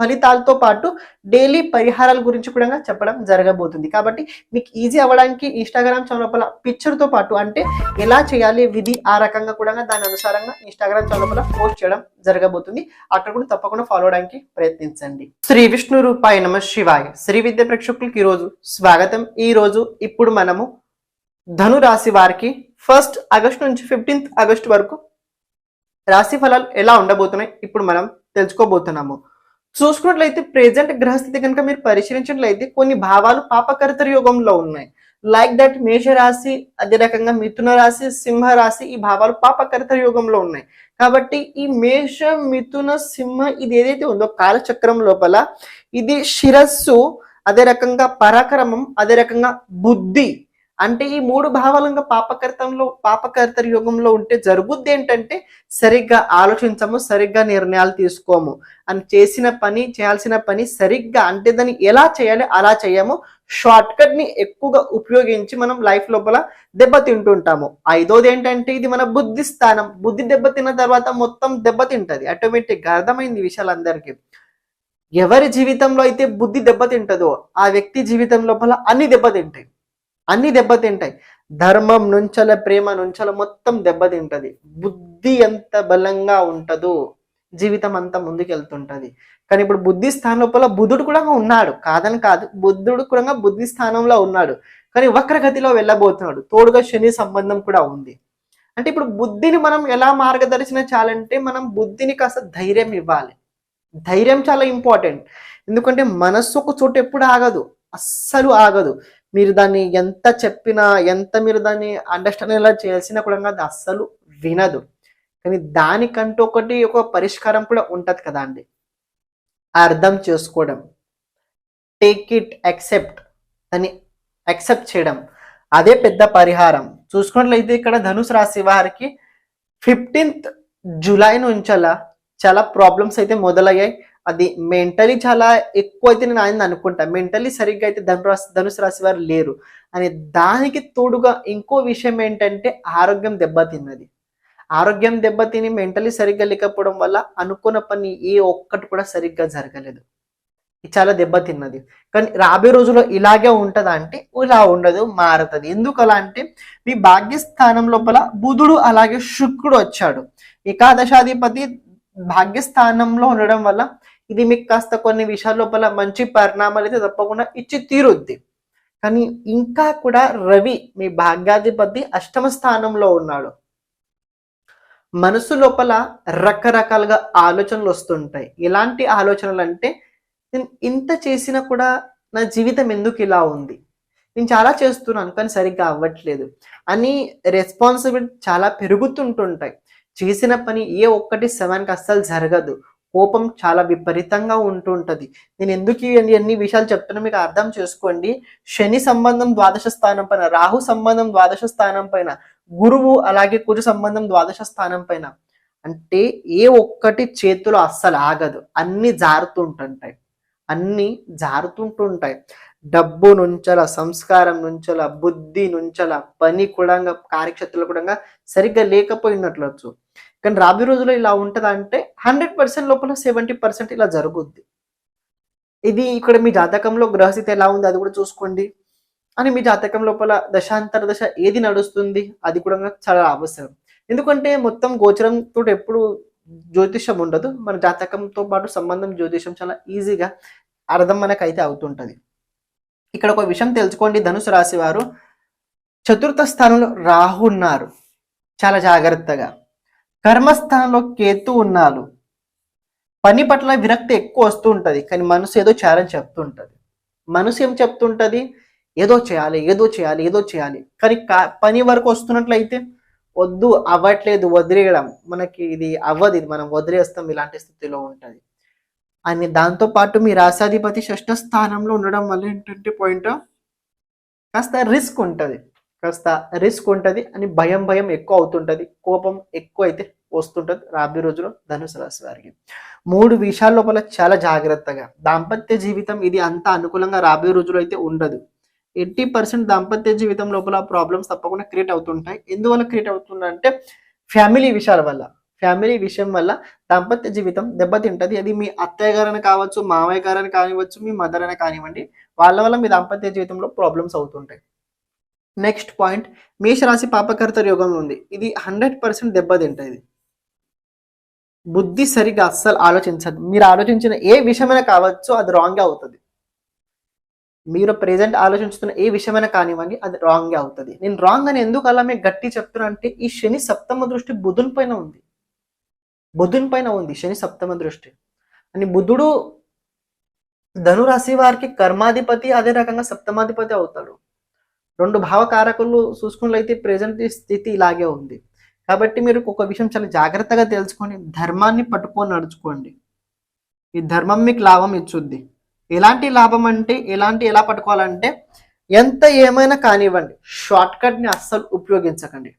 ఫలితాలతో పాటు డైలీ పరిహారాల గురించి కూడా చెప్పడం జరగబోతుంది. కాబట్టి మీకు ఈజీ అవ్వడానికి ఇన్స్టాగ్రామ్ ఛానల్ పిక్చర్తో పాటు అంటే ఎలా చేయాలి విధి ఆ రకంగా కూడా దాని అనుసారంగా ఇన్స్టాగ్రామ్ ఛానల్ పోస్ట్ చేయడం జరగబోతుంది. అక్కడ కూడా తప్పకుండా ఫాలో అవడానికి ప్రయత్నించండి. శ్రీ విష్ణు రూపాయ నమ శివాయ. శ్రీ విద్య ప్రేక్షకులకి ఈరోజు స్వాగతం. ఈ రోజు ఇప్పుడు మనము ధను రాశి వారికి ఫస్ట్ ఆగస్ట్ నుంచి ఫిఫ్టీన్త్ ఆగస్ట్ వరకు రాశి ఫలాలు ఎలా ఉండబోతున్నాయి ఇప్పుడు మనం తెలుసుకోబోతున్నాము. చూసుకున్నట్లయితే ప్రెజెంట్ గ్రహస్థితి కనుక మీరు పరిశీలించినట్లయితే కొన్ని భావాలు పాపకర్తర యోగంలో ఉన్నాయి. లైక్ దట్ మేష రాశి అదే రకంగా మిథున రాశి సింహ రాశి ఈ భావాలు పాపకర్త యోగంలో ఉన్నాయి. కాబట్టి ఈ మేష మిథున సింహ ఇది ఏదైతే ఉందో కాలచక్రం లోపల ఇది శిరస్సు అదే రకంగా పరాక్రమం అదే రకంగా బుద్ధి అంటే ఈ మూడు భావాలంగా పాపకర్తంలో పాపకర్త యుగంలో ఉంటే జరుగుద్ది ఏంటంటే సరిగ్గా ఆలోచించము సరిగ్గా నిర్ణయాలు తీసుకోము. అని చేసిన పని చేయాల్సిన పని సరిగ్గా అంటే దాన్ని ఎలా చేయాలి అలా చేయము. షార్ట్ కట్ని ఎక్కువగా ఉపయోగించి మనం లైఫ్ లోపల దెబ్బతింటుంటాము. ఐదోది ఏంటంటే ఇది మన బుద్ధి స్థానం. బుద్ధి దెబ్బతిన్న తర్వాత మొత్తం దెబ్బతింటది ఆటోమేటిక్ అర్థమైంది విషయాలందరికీ. ఎవరి జీవితంలో అయితే బుద్ధి దెబ్బతింటదో ఆ వ్యక్తి జీవితం లోపల అన్ని దెబ్బతింటాయి అన్ని దెబ్బతింటాయి. ధర్మం నుంచల ప్రేమ నుంచల మొత్తం దెబ్బతింటది. బుద్ధి ఎంత బలంగా ఉంటుందో జీవితం అంతా ముందుకెళ్తుంటది. కానీ ఇప్పుడు బుద్ధి స్థానం లోపల బుద్ధుడు కూడా ఉన్నాడు. కాదని కాదు బుద్ధుడు కూడా బుద్ధి స్థానంలో ఉన్నాడు. కానీ వక్రగతిలో వెళ్ళబోతున్నాడు. తోడుగా శని సంబంధం కూడా ఉంది. అంటే ఇప్పుడు బుద్ధిని మనం ఎలా మార్గదర్శన చాలంటే మనం బుద్ధిని కాస్త ధైర్యం ఇవ్వాలి. ధైర్యం చాలా ఇంపార్టెంట్. ఎందుకంటే మనస్సు ఒక చోట ఎప్పుడు ఆగదు. అస్సలు ఆగదు. మీరు దాన్ని ఎంత చెప్పినా ఎంత మీరు దాన్ని అండర్స్టాండ్ ఎలా చేయాల్సినా కూడా అది అస్సలు వినదు. కానీ దానికంటూ ఒకటి ఒక పరిష్కారం కూడా ఉంటుంది కదా అండి. అర్థం చేసుకోవడం. టేక్ ఇట్ యాక్సెప్ట్ దాన్ని యాక్సెప్ట్ చేయడం. అదే పెద్ద పరిహారం. చూసుకున్నట్లయితే ఇక్కడ ధనుసు రాశి వారికి ఫిఫ్టీన్త్ జూలై నుంచలా చాలా ప్రాబ్లమ్స్ అయితే మొదలయ్యాయి. అది మెంటలీ చాలా ఎక్కువ అయితే నేను ఆయన అనుకుంటా. మెంటలీ సరిగ్గా అయితే ధను రాశి ధనుసు రాశి వారు లేరు. అని దానికి తోడుగా ఇంకో విషయం ఏంటంటే ఆరోగ్యం దెబ్బతిన్నది. ఆరోగ్యం దెబ్బతిని మెంటలీ సరిగ్గా లేకపోవడం వల్ల అనుకున్న పని ఏ ఒక్కటి కూడా సరిగ్గా జరగలేదు. ఇది చాలా దెబ్బతిన్నది. కానీ రాబోయే రోజుల్లో ఇలాగే ఉంటుందా అంటే ఇలా ఉండదు మారుతుంది. ఎందుకు అలా అంటే మీ భాగ్యస్థానం లోపల బుధుడు అలాగే శుక్రుడు వచ్చాడు. ఏకాదశాధిపతి భాగ్యస్థానంలో ఉండడం వల్ల ఇది మీకు కాస్త కొన్ని విషయాల లోపల మంచి పరిణామాలు అయితే తప్పకుండా ఇచ్చి తీరుద్ది. కానీ ఇంకా కూడా రవి మీ భాగ్యాధిపతి అష్టమ స్థానంలో ఉన్నాడు. మనసు లోపల రకరకాలుగా ఆలోచనలు వస్తుంటాయి. ఎలాంటి ఆలోచనలు అంటే నేను ఇంత చేసినా కూడా నా జీవితం ఎందుకు ఇలా ఉంది? నేను చాలా చేస్తున్నాను కానీ సరిగ్గా అవ్వట్లేదు అని రెస్పాన్సిబిలిటీ చాలా పెరుగుతుంటుంటాయి. చేసిన పని ఏ ఒక్కటి సెవెన్కి అస్సలు జరగదు. కోపం చాలా విపరీతంగా ఉంటుంటది. నేను ఎందుకు అన్ని విషయాలు చెప్తున్నా మీకు అర్థం చేసుకోండి. శని సంబంధం ద్వాదశ స్థానం పైన రాహు సంబంధం ద్వాదశ స్థానం పైన గురువు అలాగే కుజు సంబంధం ద్వాదశ స్థానం పైన అంటే ఏ ఒక్కటి చేతిలో అస్సలు ఆగదు. అన్ని జారుతుంటుంటాయి. అన్ని జారుతుంటుంటాయి. డబ్బు నుంచల సంస్కారం నుంచల బుద్ధి నుంచల పని కూడా కార్యక్షేత్రాలు కూడా సరిగ్గా లేకపోయినట్లొచ్చు. కానీ రాబోయే రోజుల్లో ఇలా ఉంటుందా అంటే హండ్రెడ్ పర్సెంట్ లోపల సెవెంటీ పర్సెంట్ ఇలా జరుగుద్ది. ఇది ఇక్కడ మీ జాతకంలో గ్రహస్థితి ఎలా ఉంది అది కూడా చూసుకోండి. అని మీ జాతకం లోపల దశాంతర దశ ఏది నడుస్తుంది అది కూడా చాలా అవసరం ఎందుకంటే మొత్తం గోచరంతో ఎప్పుడు జ్యోతిషం ఉండదు. మన జాతకంతో పాటు సంబంధం జ్యోతిషం చాలా ఈజీగా అర్థం మనకైతే అవుతుంటుంది. ఇక్కడ ఒక విషయం తెలుసుకోండి. ధనుసు రాశి వారు చతుర్థ స్థానంలో రాహు ఉన్నారు. చాలా జాగ్రత్తగా. కర్మస్థానంలో కేతు ఉన్నాడు. పని పట్ల విరక్తి ఎక్కువ వస్తూ ఉంటుంది కానీ మనసు ఏదో చేయాలని చెప్తుంటుంది. మనసు ఏం చెప్తుంటుంది? ఏదో చేయాలి ఏదో చేయాలి ఏదో చేయాలి. కానీ కా- పని వరకు వస్తున్నట్లయితే వద్దు అవ్వట్లేదు వదిలేయడం. మనకి ఇది అవ్వదు ఇది మనం వదిలేస్తాం ఇలాంటి స్థితిలో ఉంటుంది. అని దాంతో పాటు మీ రాశాధిపతి షష్ఠ స్థానంలో ఉండడం వల్ల ఏంటంటే పాయింట్ కాస్త రిస్క్ ఉంటుంది. కాస్త రిస్క్ ఉంటుంది అని భయం భయం ఎక్కువ అవుతుంటుంది. కోపం ఎక్కువ అయితే వస్తుంటుంది రాబోయే రోజులో ధనుసు రాశి వారికి. మూడు విషయాల లోపల చాలా జాగ్రత్తగా. దాంపత్య జీవితం ఇది అంత అనుకూలంగా రాబోయే రోజులు అయితే ఉండదు. ఎయిటీ పర్సెంట్ దాంపత్య జీవితం లోపల ప్రాబ్లమ్స్ తప్పకుండా క్రియేట్ అవుతుంటాయి. ఎందువల్ల క్రియేట్ అవుతుందంటే ఫ్యామిలీ విషయాల వల్ల. ఫ్యామిలీ విషయం వల్ల దాంపత్య జీవితం దెబ్బతింటది. అది మీ అత్తయ్య గారని కావచ్చు మామయ్య గారని కానివచ్చు మీ మదర్ అని కానివ్వండి వాళ్ళ వల్ల మీ దాంపత్య జీవితంలో ప్రాబ్లమ్స్ అవుతుంటాయి. నెక్స్ట్ పాయింట్ మేషరాశి పాపకర్త యోగంలో ఉంది. ఇది హండ్రెడ్ పర్సెంట్ దెబ్బతింటది బుద్ధి సరిగా అస్సలు ఆలోచించదు. మీరు ఆలోచించిన ఏ విషయమైనా కావచ్చు అది రాంగ్ అవుతుంది. మీరు ప్రెజెంట్ ఆలోచించుతున్న ఏ విషయమైనా కానివ్వండి అది రాంగ్ అవుతుంది. నేను రాంగ్ అని ఎందుకు అలా మీకు గట్టి చెప్తున్నా అంటే ఈ శని సప్తమ దృష్టి బుధుని పైన ఉంది. బుధుని పైన ఉంది శని సప్తమ దృష్టి. అని బుధుడు ధనురాశి వారికి కర్మాధిపతి అదే రకంగా సప్తమాధిపతి అవుతాడు. రెండు భావకారకులు చూసుకున్నట్లయితే ప్రెజెంట్ స్థితి ఇలాగే ఉంది. కాబట్టి మీరు ఒక విషయం చాలా జాగ్రత్తగా తెలుసుకొని ధర్మాన్ని పట్టుకొని నడుచుకోండి. ఈ ధర్మం మీకు లాభం ఇచ్చుద్ది. ఎలాంటి లాభం అంటే ఎలాంటి ఎలా పట్టుకోవాలంటే ఎంత ఏమైనా కానివ్వండి షార్ట్ కట్ని అస్సలు ఉపయోగించకండి.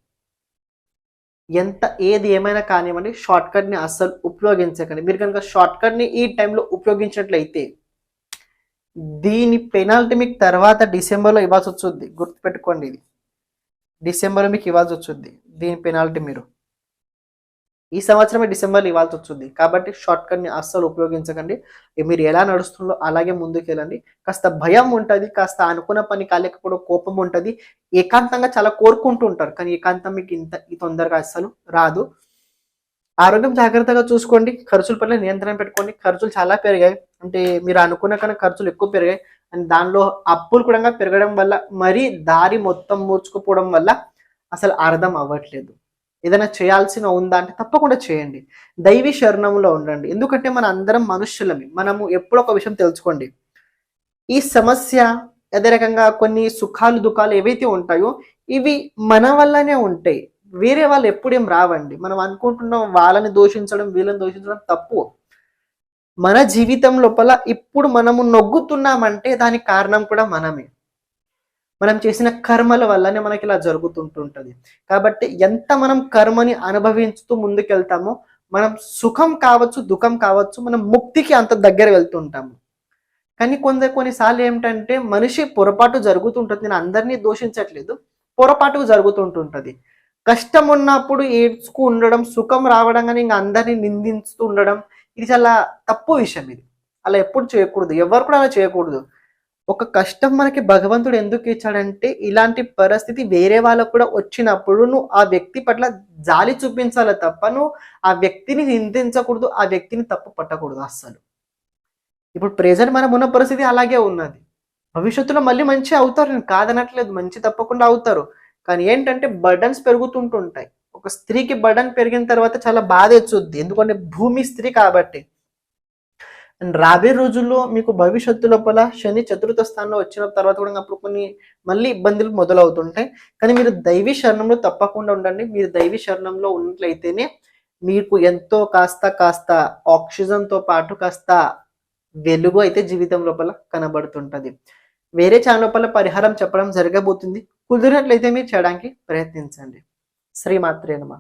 ఎంత ఏది ఏమైనా కానివ్వండి షార్ట్ కట్ని అస్సలు ఉపయోగించకండి. మీరు కనుక షార్ట్ కట్ని ఈ టైంలో ఉపయోగించినట్లయితే దీని పెనాల్టీ మీకు తర్వాత డిసెంబర్లో ఇవ్వాల్సి వచ్చుద్ది గుర్తుపెట్టుకోండి ఇది. డిసెంబర్లో మీకు ఇవ్వాల్సి వచ్చుద్ది దీని పెనాల్టీ మీరు. ఈ సంవత్సరమే డిసెంబర్లో ఇవ్వాల్సి వచ్చుద్ది కాబట్టి షార్ట్ కట్ని అస్సలు ఉపయోగించకండి. మీరు ఎలా నడుస్తుందో అలాగే ముందుకు వెళ్ళండి కాస్త భయం ఉంటుంది. కాస్త అనుకున్న పని కాలేకపోవడం కోపం ఉంటుంది. ఏకాంతంగా చాలా కోరుకుంటూ ఉంటారు. కానీ ఏకాంతం మీకు ఇంత ఈ తొందరగా అస్సలు రాదు. ఆరోగ్యం జాగ్రత్తగా చూసుకోండి. ఖర్చుల పట్ల నియంత్రణ పెట్టుకోండి. ఖర్చులు చాలా పెరిగాయి. అంటే మీరు అనుకున్న కన్నా ఖర్చులు ఎక్కువ పెరిగాయి. అండ్ దానిలో అప్పులు కూడా పెరగడం వల్ల మరీ దారి మొత్తం మూర్చుకుపోవడం వల్ల అసలు అర్థం అవ్వట్లేదు. ఏదైనా చేయాల్సిన ఉందా అంటే తప్పకుండా చేయండి. దైవీ శరణంలో ఉండండి. ఎందుకంటే మన అందరం మనుష్యులమి. మనము ఎప్పుడు ఒక విషయం తెలుసుకోండి. ఈ సమస్య అదే రకంగా కొన్ని సుఖాలు దుఃఖాలు ఏవైతే ఉంటాయో ఇవి మన వల్లనే ఉంటాయి. వేరే వాళ్ళు ఎప్పుడేం రావండి. మనం అనుకుంటున్నాం వాళ్ళని దోషించడం వీళ్ళని దోషించడం తప్పు. మన జీవితం లోపల ఇప్పుడు మనము నొగ్గుతున్నామంటే దానికి కారణం కూడా మనమే. మనం చేసిన కర్మల వల్లనే మనకి ఇలా జరుగుతుంటుంటది. కాబట్టి ఎంత మనం కర్మని అనుభవించుతూ ముందుకెళ్తామో మనం సుఖం కావచ్చు దుఃఖం కావచ్చు మనం ముక్తికి అంత దగ్గర వెళ్తుంటాము. కానీ కొందరు కొన్నిసార్లు ఏమిటంటే మనిషి పొరపాటు జరుగుతుంటుంది నేను అందరినీ దోషించట్లేదు పొరపాటు జరుగుతుంటుంటది. కష్టం ఉన్నప్పుడు ఏడ్చుకు ఉండడం సుఖం రావడం కానీ ఇంకా అందరినీ నిందిస్తూ ఉండడం ఇది చాలా తప్పు విషయం ఇది. అలా ఎప్పుడు చేయకూడదు ఎవరు కూడా అలా చేయకూడదు. ఒక కష్టం మనకి భగవంతుడు ఎందుకు ఇచ్చాడంటే ఇలాంటి పరిస్థితి వేరే వాళ్ళకు కూడా వచ్చినప్పుడు నువ్వు ఆ వ్యక్తి పట్ల జాలి చూపించాలి తప్ప నువ్వు ఆ వ్యక్తిని నిందించకూడదు ఆ వ్యక్తిని తప్పు పట్టకూడదు అస్సలు. ఇప్పుడు ప్రెజెంట్ మనం ఉన్న పరిస్థితి అలాగే ఉన్నది. భవిష్యత్తులో మళ్ళీ మంచి అవుతారు నేను కాదనట్లేదు మంచి తప్పకుండా అవుతారు. కానీ ఏంటంటే బర్డన్స్ పెరుగుతుంటుంటాయి. ఒక స్త్రీకి బర్డన్ పెరిగిన తర్వాత చాలా బాధ ఎచ్చుద్ది ఎందుకంటే భూమి స్త్రీ కాబట్టి. అండ్ రాబోయే రోజుల్లో మీకు భవిష్యత్తు లోపల శని చతుర్థ స్థానంలో వచ్చిన తర్వాత కూడా అప్పుడు కొన్ని మళ్ళీ ఇబ్బందులు మొదలవుతుంటాయి. కానీ మీరు దైవీ శరణంలో తప్పకుండా ఉండండి. మీరు దైవీ శరణంలో ఉన్నట్లయితేనే మీకు ఎంతో కాస్త కాస్త ఆక్సిజన్తో పాటు కాస్త వెలుగు అయితే జీవితం లోపల కనబడుతుంటది. వేరే ఛానల్ లోపల పరిహారం చెప్పడం జరగబోతుంది. కుదిరినట్లయితే మీరు చేయడానికి ప్రయత్నించండి. శ్రీమాత్రే నమ.